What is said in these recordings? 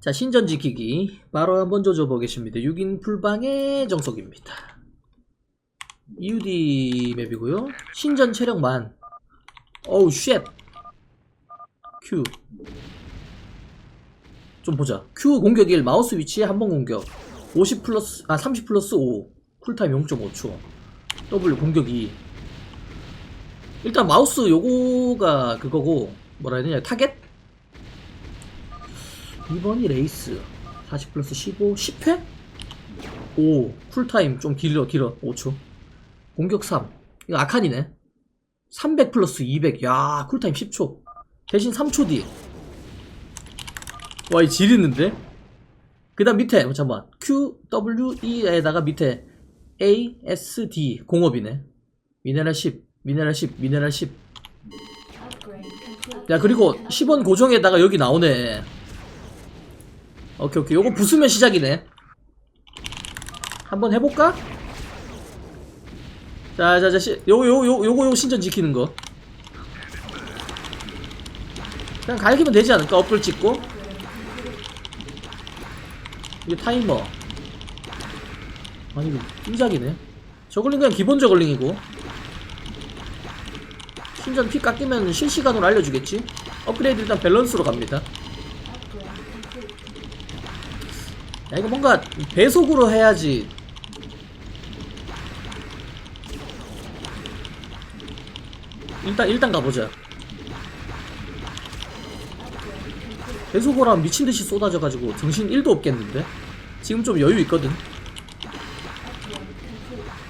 자, 신전 지키기. 바로 한번 조져 보겠습니다. 6인 풀방의 정석입니다. EUD 맵이고요. 신전 체력만. 어우, 쉣. Q. 좀 보자. Q 공격 1, 마우스 위치에 한 번 공격. 50 플러스, 아, 30 플러스 5. 쿨타임 0.5초. W 공격 2. 일단 마우스 요거가 그거고, 뭐라 해야 되냐, 타겟? 2번이 레이스 40 플러스 15 10회? 오 쿨타임 좀 길어 길어 5초 공격 3 이거 아칸이네 300 플러스 200야 쿨타임 10초 대신 3초 뒤 와, 이 지리는데? 그 다음 밑에, 잠깐만. Q, W, E에다가 밑에 A, S, D. 공업이네. 미네랄 10, 미네랄 10, 미네랄 10. 야, 그리고 10원 고정에다가 여기 나오네. 오케이, 오케이. 요거 부수면 시작이네. 한번 해볼까? 자, 자, 자, 시, 요거, 요거, 요거, 요거, 신전 지키는 거. 그냥 갈기면 되지 않을까? 업글 찍고. 이게 타이머. 아니, 이거 띵작이네. 저글링 그냥 기본 저글링이고. 신전 피 깎이면 실시간으로 알려주겠지? 업그레이드 일단 밸런스로 갑니다. 야, 이거 뭔가 배속으로 해야지. 일단, 일단 가보자. 배속으로 하면 미친듯이 쏟아져가지고 정신 1도 없겠는데? 지금 좀 여유 있거든.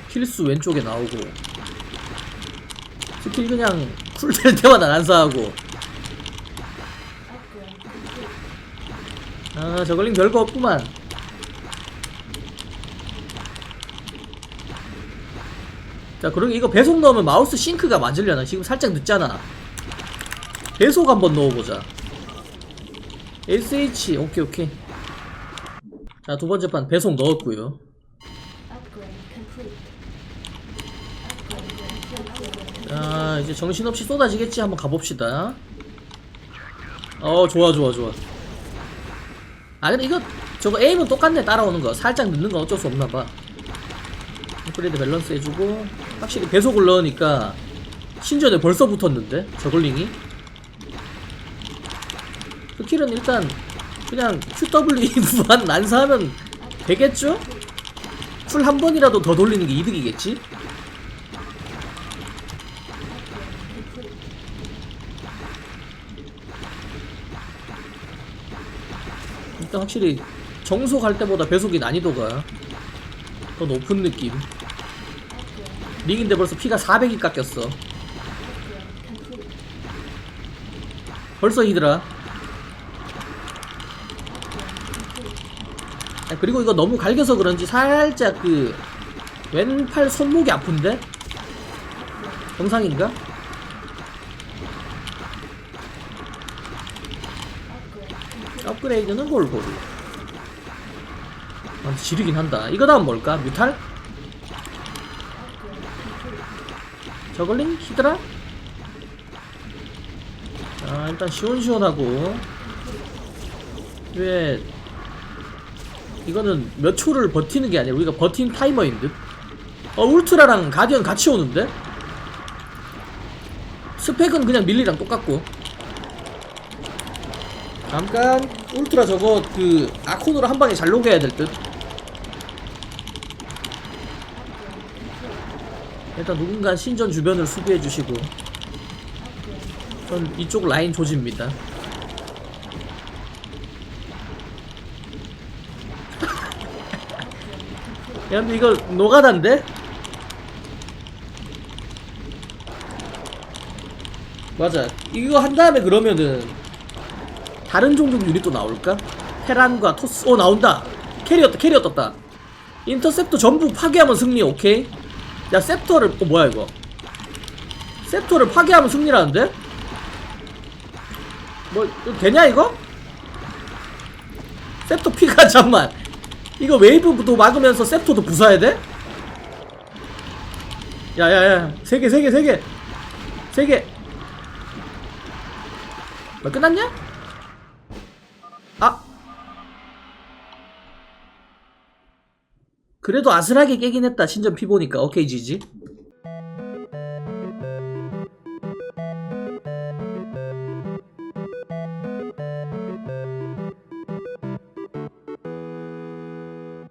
킬수 왼쪽에 나오고. 스킬 그냥 쿨될 때마다 난사하고. 아, 저걸링 별거 없구만. 자, 그러게 이거 배속 넣으면 마우스 싱크가 맞으려나? 지금 살짝 늦잖아. 배속 한번 넣어보자. SH, 오케이, 오케이. 자, 두 번째 판 배속 넣었고요. 자, 이제 정신없이 쏟아지겠지? 한번 가봅시다. 어, 좋아, 좋아, 좋아. 아, 근데 이거, 저거 에임은 똑같네, 따라오는 거. 살짝 늦는 건 어쩔 수 없나 봐. 업그레이드 밸런스 해주고, 확실히 배속을 넣으니까, 신전에 벌써 붙었는데, 저글링이. 스킬은 일단, 그냥 QW 무한 난사하면 되겠죠? 쿨 한 번이라도 더 돌리는 게 이득이겠지? 일단 확실히 정속 할 때보다 배속이 난이도가 더 높은 느낌. 링인데 벌써 피가 400이 깎였어. 벌써 히드라. 아, 그리고 이거 너무 갈겨서 그런지 살짝 그 왼팔 손목이 아픈데? 정상인가? 업그레이드는 골고루 아, 지르긴 한다 이거 다음 뭘까? 뮤탈? 저글링? 히드라? 아 일단 시원시원하고 왜 이거는 몇 초를 버티는 게 아니라 우리가 버틴 타이머인 듯? 어 울트라랑 가디언 같이 오는데? 스펙은 그냥 밀리랑 똑같고 잠깐 울트라 저거 그 아콘으로 한 방에 잘 녹여야 될 듯. 일단 누군가 신전 주변을 수비해 주시고 전 이쪽 라인 조집니다. 야 근데 이거 노가다인데? 맞아 이거 한 다음에 그러면은 다른 종족 유닛도 나올까? 테란과 토스 어 나온다 캐리어 캐리어 떴다 인터셉터 전부 파괴하면 승리 오케이 야 셉터를 어 뭐야 이거 셉터를 파괴하면 승리라는데? 뭐 이거 되냐 이거? 셉터 피가 잠만 이거 웨이브도 막으면서 셉터도 부숴야 돼? 야야야 세 개 세 개 세개 세개 뭐 끝났냐? 그래도 아슬하게 깨긴 했다. 신전 피 보니까. 오케이 지지